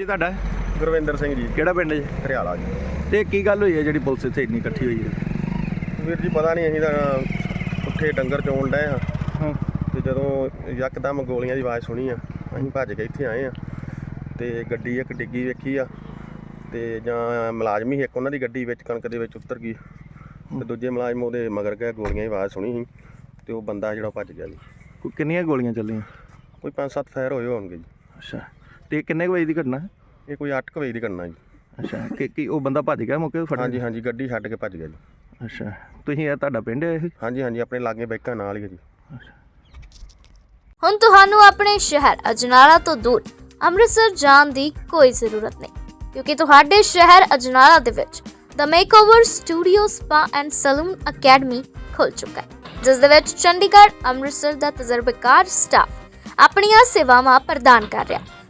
ਜੀ ਤੁਹਾਡਾ? ਗੁਰਵਿੰਦਰ ਸਿੰਘ ਜੀ। ਕਿਹੜਾ ਪਿੰਡ ਜੀ? ਹਰਿਆਲਾ ਜੀ। ਤੇ ਕੀ ਗੱਲ ਹੋਈ ਹੈ ਜਿਹੜੀ ਪੁਲਿਸ ਇੱਥੇ ਇੰਨੀ ਇਕੱਠੀ ਹੋਈ ਹੈ? ਵੀਰ ਜੀ ਪਤਾ ਨਹੀਂ ਅਸੀਂ ਤਾਂ ਉੱਥੇ ਡੰਗਰ ਚੋਣ ਡਏ ਹਾਂ। ਤੇ ਜਦੋਂ ਯਕਦਮ ਗੋਲੀਆਂ ਦੀ ਆਵਾਜ਼ ਸੁਣੀ ਆ ਅਸੀਂ ਭੱਜ ਕੇ ਇੱਥੇ ਆਏ ਆ ਤੇ ਗੱਡੀ ਇੱਕ ਡਿੱਗੀ ਵੇਖੀ ਆ ਤੇ ਜਾਂ ਮੁਲਾਜ਼ਮ ਹੀ ਇੱਕ ਉਹਨਾਂ ਦੀ ਗੱਡੀ ਵਿੱਚ ਕਣਕ ਦੇ ਵਿੱਚ ਉਤਰ ਗਈ। ਤੇ ਦੂਜੇ ਮੁਲਾਜ਼ਮ ਉਹਦੇ ਮਗਰ ਗਏ ਗੋਲੀਆਂ ਦੀ ਆਵਾਜ਼ ਸੁਣੀ ਸੀ ਤੇ ਉਹ ਬੰਦਾ ਜਿਹੜਾ ਭੱਜ ਗਿਆ ਜੀ। ਕੋਈ ਕਿੰਨੀਆਂ ਗੋਲੀਆਂ ਚੱਲੀਆਂ? ਕੋਈ 5-7 ਫਾਇਰ ਹੋਏ ਹੋਣਗੇ ਜੀ। ਅੱਛਾ। ਤੇ ਕਿੰਨੇ ਕੁ ਵਜੇ ਦੀ ਘਟਨਾ? ਹੈ? ਇਹ ਕੋਈ 8 ਵਜੇ ਦੀ ਕਰਨਾ ਜੀ। ਅੱਛਾ ਕਿ ਕੀ ਉਹ ਬੰਦਾ ਭੱਜ ਗਿਆ ਮੌਕੇ ਤੋਂ ਹਾਂਜੀ ਹਾਂਜੀ ਗੱਡੀ ਛੱਡ ਕੇ ਭੱਜ ਗਿਆ ਜੀ। ਅੱਛਾ ਤੁਸੀਂ ਇਹ ਤੁਹਾਡਾ ਪਿੰਡ ਹੈ ਇਹ? ਹਾਂਜੀ ਹਾਂਜੀ ਆਪਣੇ ਲਾਗੇ ਬੈਕਾਂ ਨਾਲ ਹੀ ਆ ਜੀ। ਹੁਣ ਤੁਹਾਨੂੰ ਆਪਣੇ ਸ਼ਹਿਰ ਅਜਨਾਲਾ ਤੋਂ ਦੂਰ ਅੰਮ੍ਰਿਤਸਰ ਜਾਣ ਦੀ ਕੋਈ ਜ਼ਰੂਰਤ ਨਹੀਂ ਕਿਉਂਕਿ ਤੁਹਾਡੇ ਸ਼ਹਿਰ ਅਜਨਾਲਾ ਦੇ ਵਿੱਚ the makeover studio spa and salon academy ਖੁੱਲ ਚੁੱਕਾ ਹੈ ਜਿਸ ਦੇ ਵਿੱਚ ਚੰਡੀਗੜ੍ਹ ਅੰਮ੍ਰਿਤਸਰ ਦਾ ਤਜਰਬੇਕਾਰ ਸਟਾਫ ਆਪਣੀਆਂ ਸੇਵਾਵਾਂ ਪ੍ਰਦਾਨ ਕਰ ਰਿਹਾ